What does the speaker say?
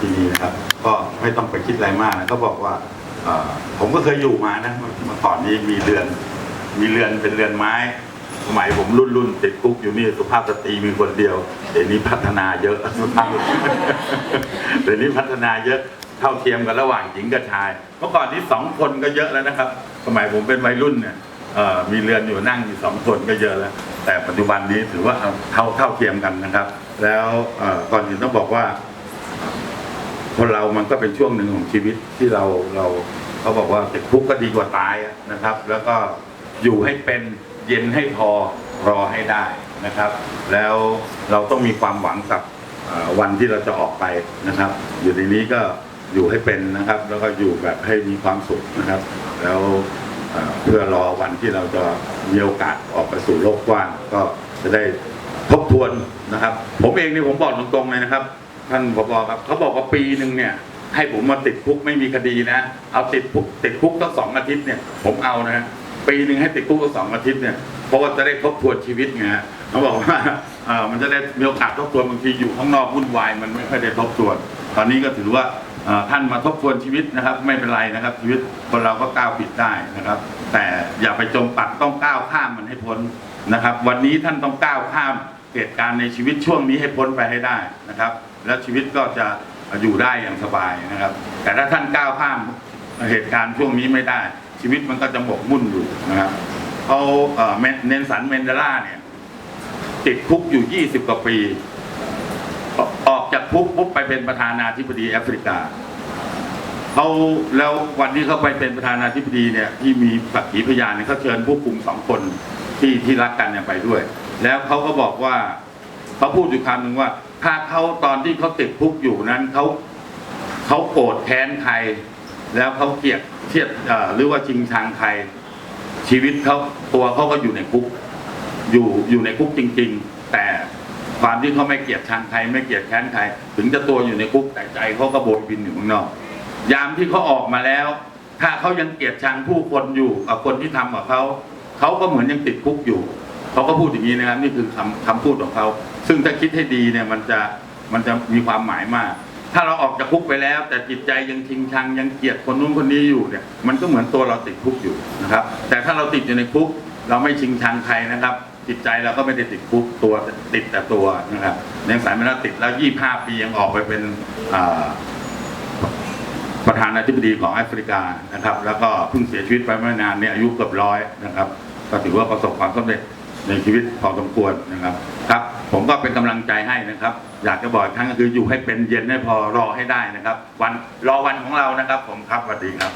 ที่นี้นะครับ ก็ไม่ต้องไปคิดอะไรมากนะเขาบอกว่าผมก็เคยอยู่มานะเมื่อก่อนนี้มีเรือน มีเรือนเป็นเรือนไม้สมัยผมรุ่นรุ่นติดคุกอยู่นี่สุภาพสตรีมีคนเดียวเดี๋ยวนี้พัฒนาเยอะเดี๋ยวนี้พัฒนาเยอะเท่าเทียมกันระหว่างหญิงกับชาย เมื่อก่อนนี้สองคนก็เยอะแล้วนะครับ สมัยผมเป็นวัยรุ่นเนี่ยมีเรือนอยู่นั่งอยู่สองคนก็เยอะแล้ว แต่ปัจจุบันนี้ถือว่าเท่าเท่าเทียมกันนะครับ แล้วก่อนอื่นต้องบอกว่า คนเรามันก็เป็นช่วงหนึ่งของชีวิตที่เราเราเขาบอกว่าติดคุกก็ดีกว่าตายนะครับ แล้วก็อยู่ให้เป็นเย็นให้พอรอให้ได้นะครับ แล้วเราต้องมีความหวังกับวันที่เราจะออกไปนะครับ อยู่ในนี้ก็อยู่ให้เป็นนะครับ แล้วก็อยู่แบบให้มีความสุขนะครับ แล้วเอ่อเพื่อรอวันที่เราจะมีโอกาสออกไปสู่โลกกว้างก็จะได้ทบทวนนะครับ ผมเองนี่ผมบอกตรงๆเลยนะครับ ท่านผบครับเขาบอกว่าปีหนึ่งเนี่ย ให้ผมมาติดคุกไม่มีคดีนะ เอาติดคุกติดคุกตั้งสองอาทิตย์เนี่ย ผมเอานะปีหนึ่งให้ติดคุกตั้งสองอาทิตย์เนี่ยเพราะว่าจะได้ทบทวนชีวิตไงเขาบอกว่าเออมันจะได้มีโอกาสทบทวนบางทีอยู่ข้างนอกวุ่นวายมันไม่ค่อยได้ทบทวน ตอนนี้ก็ถือว่าท่านมาทบทวนชีวิตนะครับ ไม่เป็นไรนะครับ ชีวิตคนเราก็ก้าวผิดได้นะครับ แต่อย่าไปจมปักต้องก้าวข้ามมันให้พ้นนะครับ วันนี้ท่านต้องก้าวข้าม เหตุการณ์ในชีวิตช่วงนี้ให้พ้นไปให้ได้นะครับ แล้วชีวิตก็จะอยู่ได้อย่างสบายนะครับ แต่ถ้าท่านก้าวข้ามเหตุการณ์ช่วงนี้ไม่ได้ ชีวิตมันก็จะหมกมุ่นอยู่นะครับเขาเอ่อเมนเนสันเมนเดลาเนี่ยติดคุกอยู่ 20 กว่าปี ออกจากคุกปุ๊บไปเป็นประธานาธิบดีแอฟริกาเขาแล้ววันที่เขาไปเป็นประธานาธิบดีเนี่ยที่มีสักขีพยานเนี่ยเขาเชิญผู้คุมสองคนที่ที่รักกันเนี่ยไปด้วย แล้วเขาก็บอกว่าเขาพูดอยู่คำหนึ่งว่า ถ้าเขาตอนที่เขาติดคุกอยู่นั้นเขาเขาโกรธแค้นใคร แล้วเขาเกลียดเทียดหรือว่าชิงชังใคร ชีวิตเขาตัวเขาก็อยู่ในคุก อยู่อยู่ในคุกจริง ๆ แต่ความที่เขาไม่เกลียดชังใครไม่เกลียดแค้นใครถึงจะตัวอยู่ในคุกแต่ใจเขาก็โบยบินอยู่ข้างนอก ยามที่เขาออกมาแล้ว ถ้าเขายังเกลียดชังผู้คนอยู่กับคนที่ทำกับเขาเขาก็เหมือนยังติดคุกอยู่ เขาก็พูดอย่างนี้นะครับ นี่คือคำคำพูดของเขา ซึ่งถ้าคิดให้ดีเนี่ยมันจะมันจะมีความหมายมาก ถ้าเราออกจากคุกไปแล้ว แต่จิตใจยังชิงชังยังเกลียดคนนู้นคนนี้อยู่เนี่ย มันก็เหมือนตัวเราติดคุกอยู่นะครับ แต่ถ้าเราติดอยู่ในคุก เราไม่ชิงชังใครนะครับ จิตใจเราก็ไม่ได้ติดคุกตัวติดแต่ตัวนะครับยังสายไม่ได้ติดแล้วยี่ห้าปียังออกไปเป็นประธานาธิบดีของแอฟริกานะครับ แล้วก็เพิ่งเสียชีวิตไปไม่นานเนี่ยอายุเกือบร้อยนะครับก็ถือว่าประสบความสำเร็จ ในชีวิตพอสมควรนะครับ ครับผมก็เป็นกำลังใจให้นะครับ อยากจะบอกอีกครั้งก็คืออยู่ให้เป็นเย็นให้พอรอให้ได้นะครับ วันรอวันของเรานะครับ ผมครับสวัสดีครับ